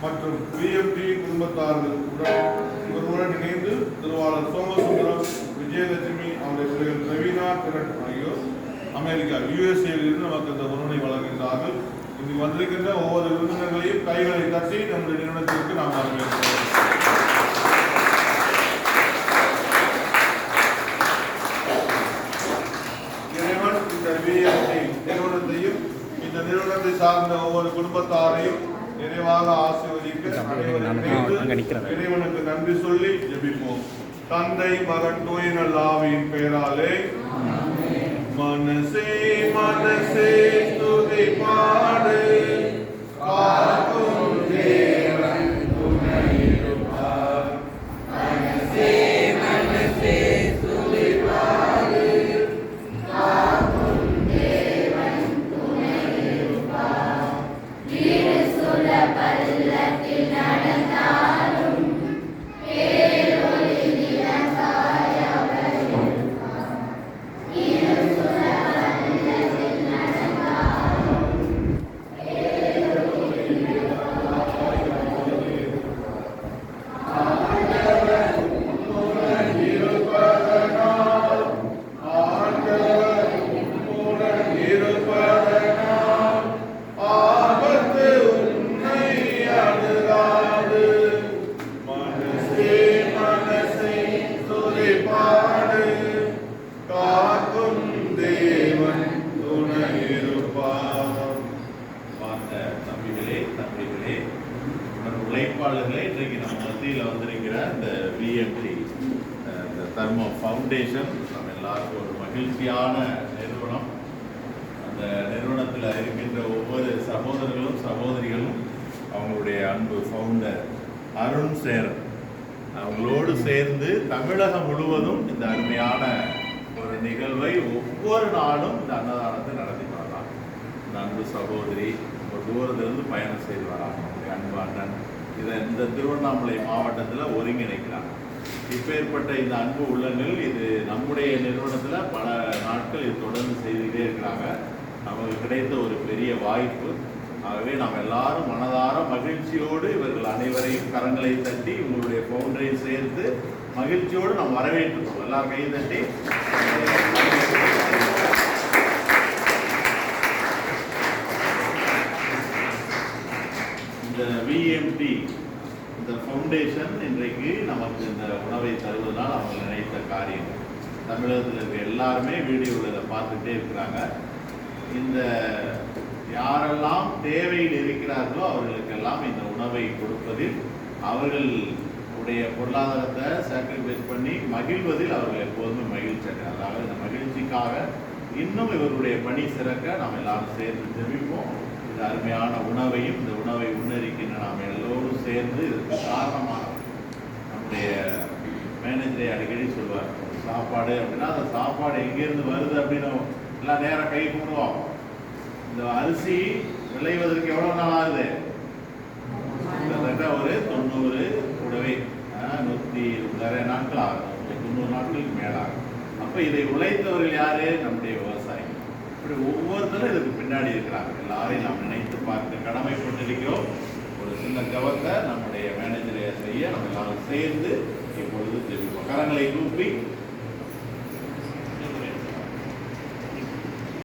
மற்றும் பிஎம்டி குடும்பத்தார்களுடன் இவர்களுடன் இணைந்து திருவாளர் சோமசுந்தரம் விஜயலட்சுமி அவருடைய பிள்ளைகள் பிரவீனா கிரண் ஆகியோர் அமெரிக்கா யுஎஸ்ஏவில் இருந்து நமக்கு இந்த உறுதி வழங்குகிறார்கள் இங்கு வந்திருக்கின்ற ஒவ்வொரு விருந்தினர்களையும் கைகளை தட்டி நம்முடைய நிறுவனத்திற்கு நாம் வரவேற்கிறோம். இந்த நிறுவனத்தையும் இந்த நிறுவனத்தை சார்ந்த ஒவ்வொரு குடும்பத்தாரையும் நிறைவாக ஆசீர்வதிக்க இறைவனுக்கு நன்றி சொல்லி ஜெபிப்போம். தந்தை மகன் தூய நல்லாவின் பெயராலே மனசே மனசே துதி பாடு. தம்பிகளே தம்பிகளே மற்றும் உழைப்பாளர்களே இன்றைக்கு நம்ம மத்தியில் வந்திருக்கிற இந்த பிஎம்டி இந்த தர்ம ஃபவுண்டேஷன் நம்ம எல்லாருக்கும் ஒரு மகிழ்ச்சியான நிறுவனம். அந்த நிறுவனத்தில் இருக்கின்ற ஒவ்வொரு சகோதரர்களும் சகோதரிகளும் அவங்களுடைய அன்பு ஃபவுண்டர் அருண் சேரன். அவங்களோடு சேர்ந்து தமிழகம் முழுவதும் இந்த அருமையான ஒரு நிகழ்வை ஒவ்வொரு நாளும் இந்த அன்னதானத்தை நடத்தி அன்பு சகோதரி ஒரு தூரத்திலிருந்து பயணம் செய்து வராங்க. அன்பாண்டன் அன்பு அண்ணன். இதை இந்த திருவண்ணாமலை மாவட்டத்தில் ஒருங்கிணைக்கிறாங்க. இப்பேற்பட்ட இந்த அன்பு உள்ளங்கள் இது நம்முடைய நிறுவனத்தில் பல நாட்கள் இது தொடர்ந்து செய்துகிட்டே இருக்கிறாங்க. நமக்கு கிடைத்த ஒரு பெரிய வாய்ப்பு. ஆகவே நாம் எல்லாரும் மனதார மகிழ்ச்சியோடு இவர்கள் அனைவரையும் கரங்களை தட்டி உங்களுடைய பவுண்டரையும் சேர்த்து மகிழ்ச்சியோடு நாம் வரவேற்றுக்கோம் எல்லாரும் கையை தட்டி இந்த விஎம்டி இந்த ஃபவுண்டேஷன் இன்றைக்கு நமக்கு இந்த உணவை தருவதால் அவங்க நினைத்த காரியம். தமிழகத்தில் இருக்க எல்லாருமே வீடியோவில் இதை பார்த்துட்டே இருக்கிறாங்க. இந்த யாரெல்லாம் தேவையில் இருக்கிறார்களோ அவர்களுக்கெல்லாம் இந்த உணவை கொடுப்பதில் அவர்கள் உடைய பொருளாதாரத்தை சாக்ரிஃபைஸ் பண்ணி மகிழ்வதில் அவர்கள் எப்போதுமே மகிழ்ச்சி அதாவது இந்த மகிழ்ச்சிக்காக இன்னும் இவருடைய பணி சிறக்க நாம் எல்லாரும் சேர்ந்து ஜெபிப்போம். இந்த அருமையான உணவையும் இந்த உணவை உண்ணரிக்கின்ற நாம் எல்லோரும் சேர்ந்து இதற்கு காரணமாக நம்முடைய மேனேஜரை அடிக்கடி சொல்வார் சாப்பாடு அப்படின்னா அந்த சாப்பாடு எங்கேருந்து வருது அப்படின்னு எல்லாம் நேரம் கை கூடுவோம் இந்த அரிசி விளைவதற்கு எவ்வளோ நாள் ஆகுது? கிட்டத்தட்ட ஒரு தொண்ணூறு கூடவே ஆஹ், நூற்றி நிறைய நாட்கள் ஆகும். தொண்ணூறு நாட்களுக்கு மேலாகும். அப்போ இதை உழைத்தவர்கள் யாரு? நம்முடைய விவசாயி. இப்படி ஒவ்வொருத்தரும் இதுக்கு பின்னாடி இருக்கிறாங்க. எல்லாரையும் நாம் நினைத்து கடமை கடமைப்பட்டிருக்கிறோம் ஒரு சின்ன கவத்தை நம்முடைய மேனேஜரை செய்ய நம்ம எல்லாரும் சேர்ந்து இப்பொழுது தெரிவிப்போம் கரங்களை கூப்பி